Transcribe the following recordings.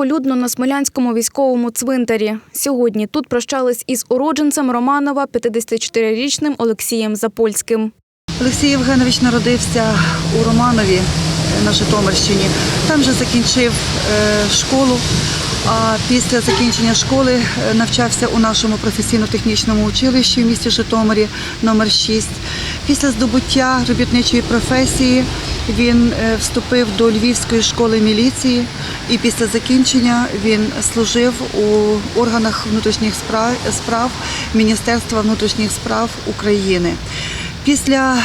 Знову людно на Смолянському військовому цвинтарі. Сьогодні тут прощались із уродженцем Романова 54-річним Олексієм Запольським. Олексій Євгенович народився у Романові е, на Житомирщині. Там же закінчив е, школу. А після закінчення школи е, навчався у нашому професійно-технічному училищі в місті Житомирі номер 6. Після здобуття робітничої професії він е, вступив до Львівської школи міліції і після закінчення він служив у органах внутрішніх справ, справ Міністерства внутрішніх справ України. Після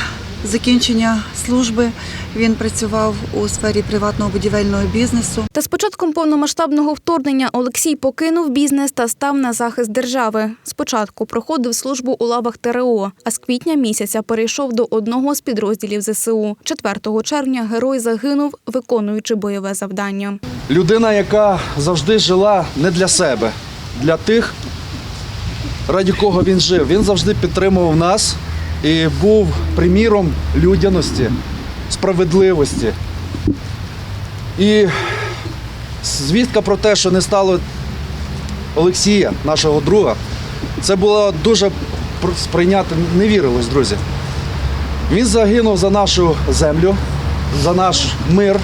закінчення служби він працював у сфері приватного будівельного бізнесу. Та з початком повномасштабного вторгнення Олексій покинув бізнес та став на захист держави. Спочатку проходив службу у лавах ТРО, а з квітня місяця перейшов до одного з підрозділів ЗСУ. 4 червня герой загинув, виконуючи бойове завдання. Людина, яка завжди жила не для себе, для тих, раді кого він жив. Він завжди підтримував нас і був приміром людяності, справедливості. І звістка про те, що не стало Олексія, нашого друга, це було дуже сприйняти, не вірилось, друзі. Він загинув за нашу землю, за наш мир,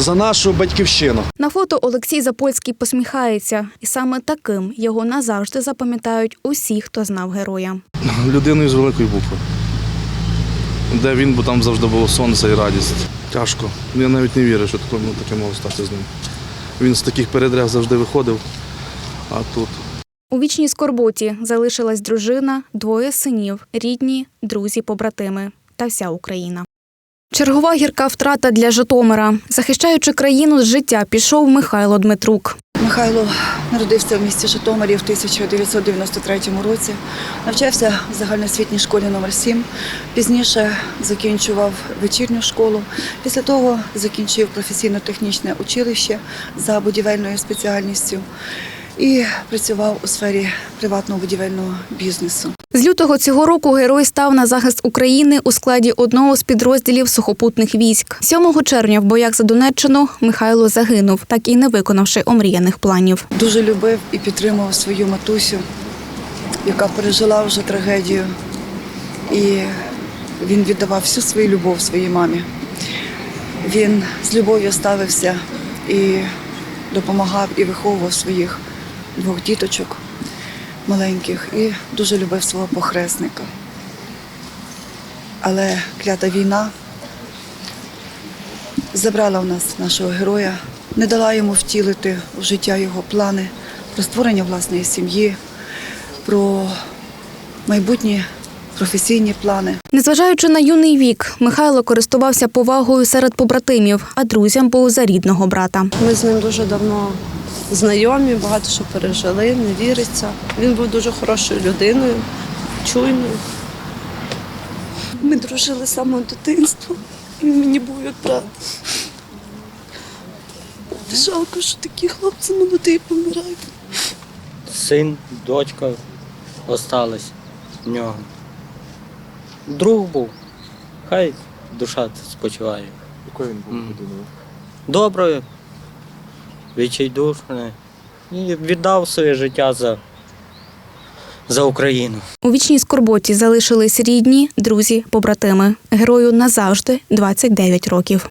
за нашу батьківщину. На фото Олексій Запольський посміхається, і саме таким його назавжди запам'ятають усі, хто знав героя. людиною з великої букви. Де він, бо там завжди було сонце і радість. Тяжко. Я навіть не вірю, що таке, таке могло статися з ним. Він з таких передряг завжди виходив, а тут У вічній скорботі залишилась дружина, двоє синів, рідні, друзі, побратими та вся Україна. Чергова гірка втрата для Житомира. Захищаючи країну з життя, пішов Михайло Дмитрук. Михайло народився в місті Житомирі в 1993 році. Навчався в загальноосвітній школі номер 7 Пізніше закінчував вечірню школу. Після того закінчив професійно-технічне училище за будівельною спеціальністю і працював у сфері приватного будівельного бізнесу. З лютого цього року герой став на захист України у складі одного з підрозділів сухопутних військ. 7 червня в боях за Донеччину Михайло загинув, так і не виконавши омріяних планів. Дуже любив і підтримував свою матусю, яка пережила вже трагедію. І він віддавав всю свою любов своїй мамі. Він з любов'ю ставився і допомагав і виховував своїх двох діточок маленьких і дуже любив свого похресника. Але клята війна забрала в нас нашого героя, не дала йому втілити в життя його плани про створення власної сім'ї, про майбутні професійні плани. Незважаючи на юний вік, Михайло користувався повагою серед побратимів, а друзям був за рідного брата. Ми з ним дуже давно знайомі, багато що пережили, не віриться. Він був дуже хорошою людиною, чуйною. Ми дружили з самого дитинства. Він мені був як брат. Жалко, що такі хлопці молоді помирають. син, дочка осталась в нього. Друг був. Хай душа спочиває. якою він був людиною? Доброю, відчайдушною. І віддав своє життя за, за Україну. У вічній скорботі залишились рідні, друзі, побратими. Герою назавжди 29 років.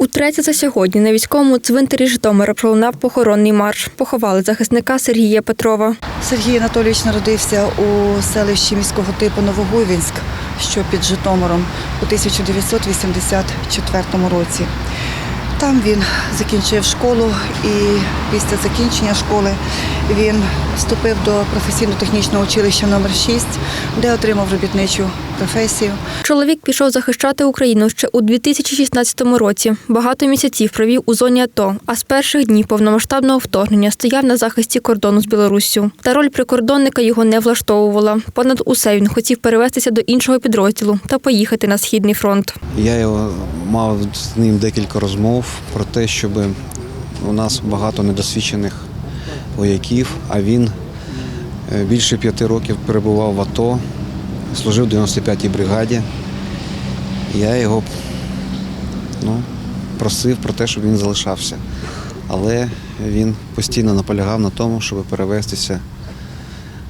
Утретє за сьогодні на військовому цвинтарі Житомира пролунав похоронний марш. Поховали захисника Сергія Петрова. Сергій Анатолійович народився у селищі міського типу Новогуйвінськ, що під Житомиром, у 1984 році. Там він закінчив школу і після закінчення школи він вступив до професійно-технічного училища номер 6 де отримав робітничу професію. Чоловік пішов захищати Україну ще у 2016 році. Багато місяців провів у зоні АТО, а з перших днів повномасштабного вторгнення стояв на захисті кордону з Білоруссю. Та роль прикордонника його не влаштовувала. Понад усе він хотів перевестися до іншого підрозділу та поїхати на східний фронт. Я його мав з ним декілька розмов про те, щоб у нас багато недосвідчених вояків, а він е, більше п'яти років перебував в АТО, служив в 95-й бригаді. Я його ну, просив про те, щоб він залишався. Але він постійно наполягав на тому, щоб перевестися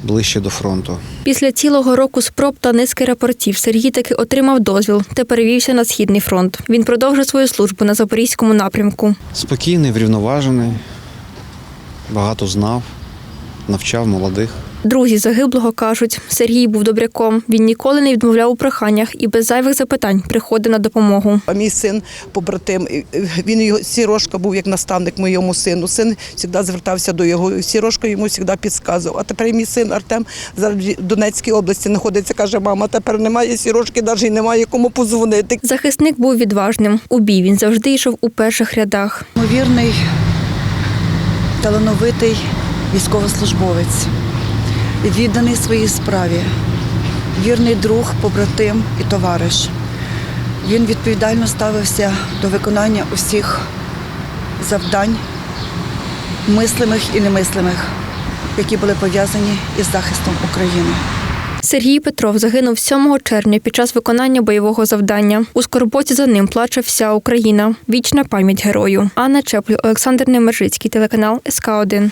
ближче до фронту. Після цілого року спроб та низки рапортів Сергій таки отримав дозвіл та перевівся на східний фронт. Він продовжив свою службу на запорізькому напрямку. Спокійний, врівноважений, багато знав, навчав молодих. Друзі загиблого кажуть, Сергій був добряком. Він ніколи не відмовляв у проханнях і без зайвих запитань приходив на допомогу. А мій син побратим, він його Сірошка був як наставник моєму сину. Син завжди звертався до його. Сірошка йому завжди підказував. А тепер мій син Артем зараз в Донецькій області знаходиться. каже, мама, тепер немає сірошки, навіть немає кому позвонити. Захисник був відважним. У бій він завжди йшов у перших рядах. Ймовірний, талановитий військовослужбовець, відданий своїй справі, вірний друг, побратим і товариш. Він відповідально ставився до виконання усіх завдань, мислимих і немислимих, які були пов'язані із захистом України. Сергій Петров загинув 7 червня під час виконання бойового завдання. У скорботі за ним плаче вся Україна. Вічна пам'ять герою. Анна Чеплю, Олександр Немержицький, телеканал СК 1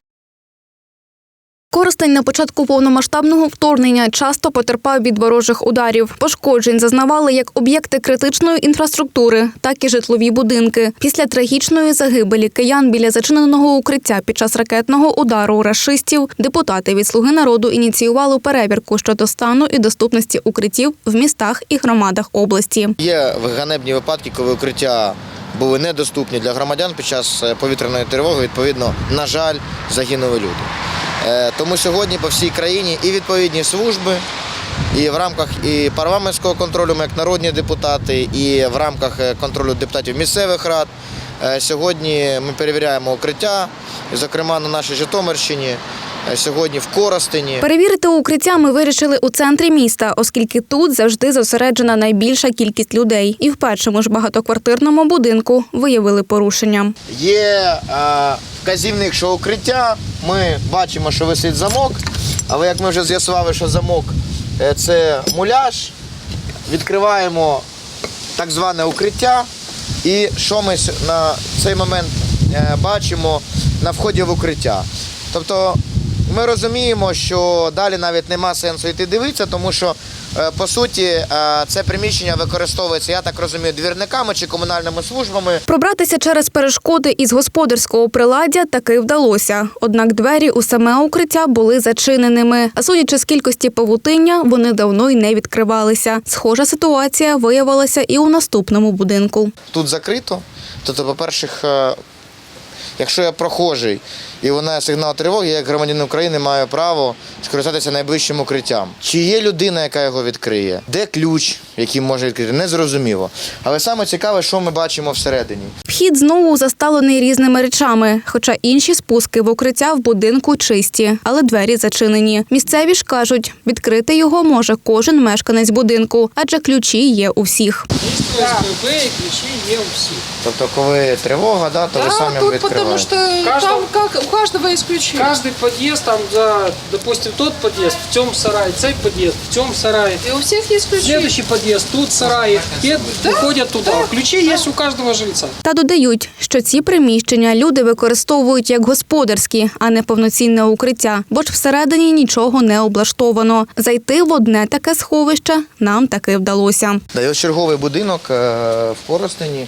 Коростень на початку повномасштабного вторгнення часто потерпав від ворожих ударів. Пошкоджень зазнавали як об'єкти критичної інфраструктури, так і житлові будинки. Після трагічної загибелі киян біля зачиненого укриття під час ракетного удару рашистів депутати від «Слуги народу ініціювали перевірку щодо стану і доступності укриттів в містах і громадах області. Є ганебні випадки, коли укриття були недоступні для громадян під час е, повітряної тривоги. Відповідно, на жаль, загинули люди. Е, Тому сьогодні по всій країні і відповідні служби, і в рамках і парламентського контролю, ми як народні депутати, і в рамках е, контролю депутатів місцевих рад. е, Сьогодні ми перевіряємо укриття, зокрема на нашій Житомирщині, сьогодні в Коростені. Перевірити укриття ми вирішили у центрі міста, оскільки тут завжди зосереджена найбільша кількість людей. І в першому ж багатоквартирному будинку виявили порушення. Є е, вказівник, що укриття. Ми бачимо, що висить замок, але як ми вже з'ясували, що замок е, це муляж, відкриваємо так зване укриття. І що ми на цей момент е, бачимо на вході в укриття? Тобто ми розуміємо, що далі навіть нема сенсу йти дивитися, тому що е, по суті е, це приміщення використовується, я так розумію, двірниками чи комунальними службами. Пробратися через перешкоди із господарського приладдя таки вдалося. Однак двері у саме укриття були зачиненими. А судячи з кількості павутиння, вони давно й не відкривалися. Схожа ситуація виявилася і у наступному будинку. тут закрито. Тобто, по-перше, е, якщо я прохожий і лунає сигнал тривоги, я як громадянин України маю право скористатися найближчим укриттям. Чи є людина, яка його відкриє? Де ключ, який може відкрити? Незрозуміло. Але саме цікаве, що ми бачимо всередині. Вхід знову заставлений різними речами, хоча інші спуски в укриття в будинку чисті, але двері зачинені. Місцеві ж кажуть, відкрити його може кожен мешканець будинку, адже ключі є у всіх. И є у всіх. Тобто, коли тривога, да, то ви самі тут відкриваєте. потому что там как каждого есть ключи. Каждый подъезд там за, допустим, тот подъезд в цьому сарае, цей подъезд в цьому сарае. И у всех есть ключи. Следующий подъезд тут сарай, и выходят туда. Ключи есть у каждого жильца. Та додають, що ці приміщення люди використовують як господарські, а не повноцінне укриття, бо ж всередині нічого не облаштовано. Зайти в одне таке сховище нам таки вдалося. Да, і ось черговий будинок е, в Коростені.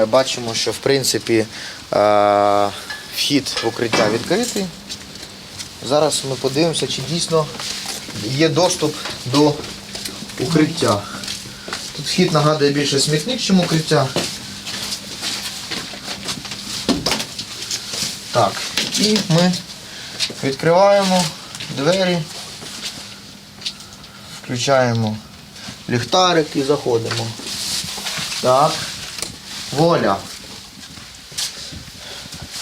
Е, Бачимо, що в принципі е, вхід в укриття відкритий. Зараз ми подивимося, чи дійсно є доступ до укриття. Тут вхід нагадує більше смітник, ніж укриття. Так, і ми відкриваємо двері, включаємо ліхтарик і заходимо. Так. Воля.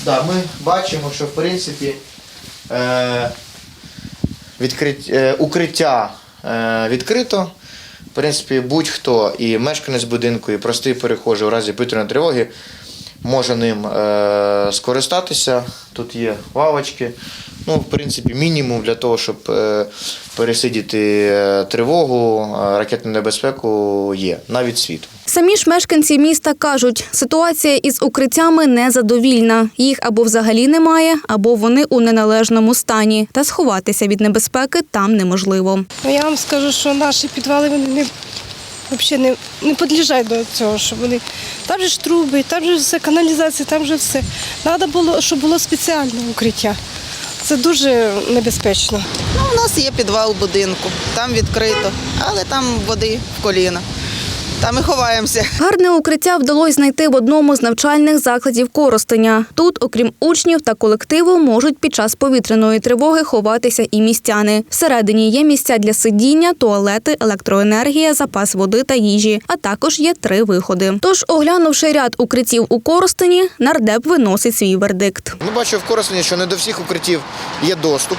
Да, ми бачимо, що в принципі е, відкрит, е, укриття е, відкрито. В принципі, будь-хто і мешканець будинку, і простий перехожий у разі повітряної тривоги може ним е, скористатися. Тут є лавочки. Ну, в принципі, мінімум для того, щоб е, пересидіти е, тривогу, е, ракетну небезпеку є, навіть світло. Самі ж мешканці міста кажуть, ситуація із укриттями незадовільна. Їх або взагалі немає, або вони у неналежному стані. Та сховатися від небезпеки там неможливо. Я вам скажу, що наші підвали вони не взагалі не, не підлежать до цього, що вони там же ж труби, там же все каналізація, там же все. Треба було, щоб було спеціальне укриття. Це дуже небезпечно. Ну, у нас є підвал будинку, там відкрито, але там води в коліна. Там і ховаємося. Гарне укриття вдалося знайти в одному з навчальних закладів Коростеня. Тут, окрім учнів та колективу, можуть під час повітряної тривоги ховатися і містяни. Всередині є місця для сидіння, туалети, електроенергія, запас води та їжі, а також є три виходи. Тож, оглянувши ряд укриттів у Коростені, нардеп виносить свій вердикт. Ми бачимо в Коростені, що не до всіх укриттів є доступ.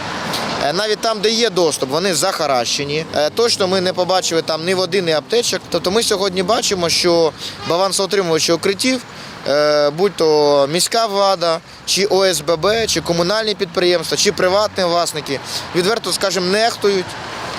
Е, Навіть там, де є доступ, вони захаращені. Е, Точно ми не побачили там ні води, ні аптечок. Тобто ми сьогодні бачимо, що балансоутримувачі укриттів, е, будь то міська влада, чи ОСББ, чи комунальні підприємства, чи приватні власники, відверто, скажімо, нехтують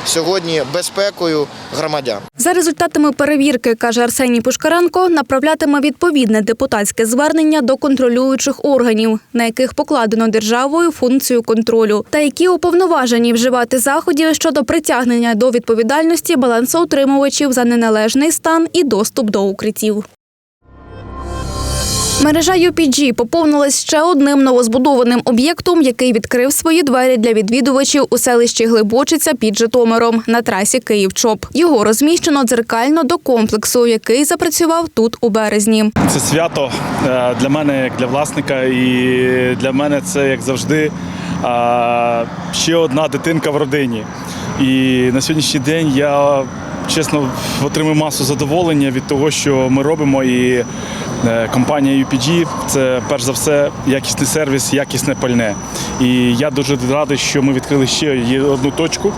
сьогодні безпекою громадян. За результатами перевірки, каже Арсеній Пушкаренко, направлятиме відповідне депутатське звернення до контролюючих органів, на яких покладено державою функцію контролю, та які уповноважені вживати заходів щодо притягнення до відповідальності балансоутримувачів за неналежний стан і доступ до укриттів. Мережа UPG поповнилась ще одним новозбудованим об'єктом, який відкрив свої двері для відвідувачів у селищі Глибочиця під Житомиром на трасі Київ-Чоп. Його розміщено дзеркально до комплексу, який запрацював тут у березні. Це свято е, для мене, як для власника, і для мене це як завжди е, ще одна дитинка в родині. І на сьогоднішній день я чесно отримую масу задоволення від того, що ми робимо. І е, компанія UPG це перш за все якісний сервіс, якісне пальне. І я дуже радий, що ми відкрили ще одну точку.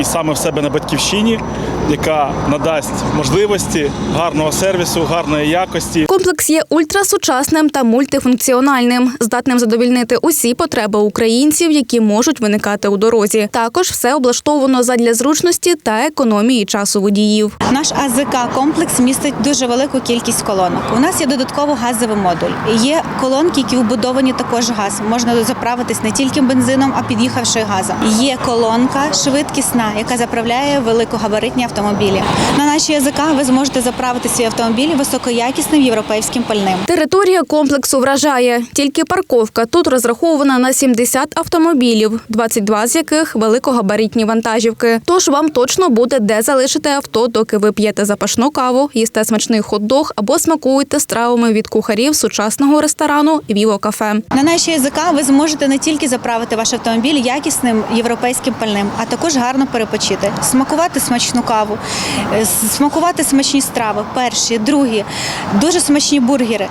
І саме в себе на батьківщині, яка надасть можливості гарного сервісу, гарної якості. Комплекс є ультрасучасним та мультифункціональним, здатним задовільнити усі потреби українців, які можуть виникати у дорозі. Також все облаштовано задля зручності та економії часу водіїв. Наш АЗК комплекс містить дуже велику кількість колонок. У нас є додатково газовий модуль. Є колонки, які вбудовані також газ. Можна заправитись не тільки бензином, а під'їхавши газом. Є колонка швидкісна, яка заправляє великогабаритні автомобілі. На нашій АЗК ви зможете заправити свій автомобіль високоякісним європейським пальним. Територія комплексу вражає. Тільки парковка тут розрахована на 70 автомобілів, 22 з яких великогабаритні вантажівки. Тож вам точно буде де залишити авто, доки ви п'єте запашну каву, їсте смачний хот-дог або смакуєте стравами від кухарів сучасного ресторану Віво кафе. На нашій язика ви зможете не тільки заправити ваш автомобіль якісним європейським пальним, а також гарно перепочити, смакувати смачну каву, е, смакувати смачні страви. Перші, другі, дуже смачні бургери.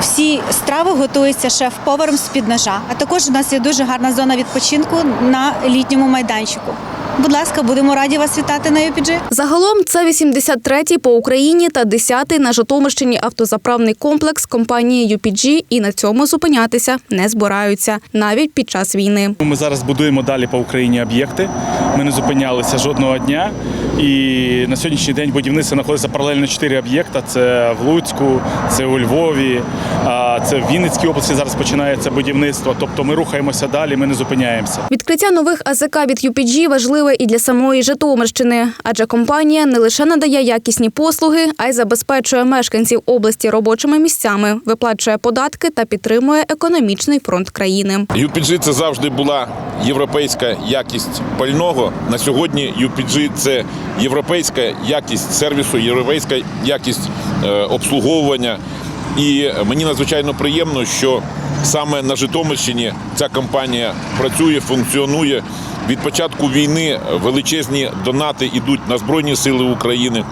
Всі страви готуються шеф-поваром з під ножа. А також у нас є дуже гарна зона відпочинку на літньому майданчику. Будь ласка, будемо раді вас вітати на UPG. Загалом це 83-й по Україні та 10-й на Житомирщині автозаправний комплекс компанії UPG і на цьому зупинятися не збираються навіть під час війни. Ми зараз будуємо далі по Україні об'єкти. Ми не зупинялися жодного дня. І на сьогоднішній день будівництво знаходиться паралельно чотири об'єкта: це в Луцьку, це у Львові, а це в Вінницькій області. Зараз починається будівництво. Тобто ми рухаємося далі, ми не зупиняємося. Відкриття нових АЗК від UPG важливе і для самої Житомирщини, адже компанія не лише надає якісні послуги, а й забезпечує мешканців області робочими місцями, виплачує податки та підтримує економічний фронт країни. UPG – це завжди була європейська якість пального. На сьогодні UPG – це європейська якість сервісу, європейська якість е, обслуговування. І мені надзвичайно приємно, що саме на Житомирщині ця компанія працює, функціонує. Від початку війни величезні донати йдуть на Збройні Сили України.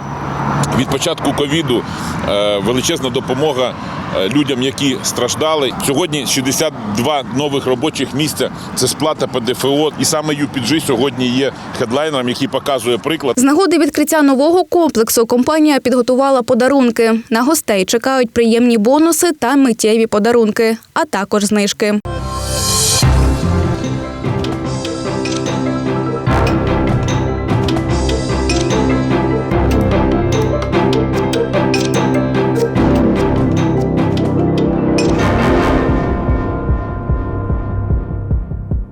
Від початку ковіду е, величезна допомога людям, які страждали. Сьогодні 62 нових робочих місця. Це сплата ПДФО. І саме UPG сьогодні є хедлайнером, який показує приклад. З нагоди відкриття нового комплексу компанія підготувала подарунки. На гостей чекають приємні бонуси та миттєві подарунки, а також знижки.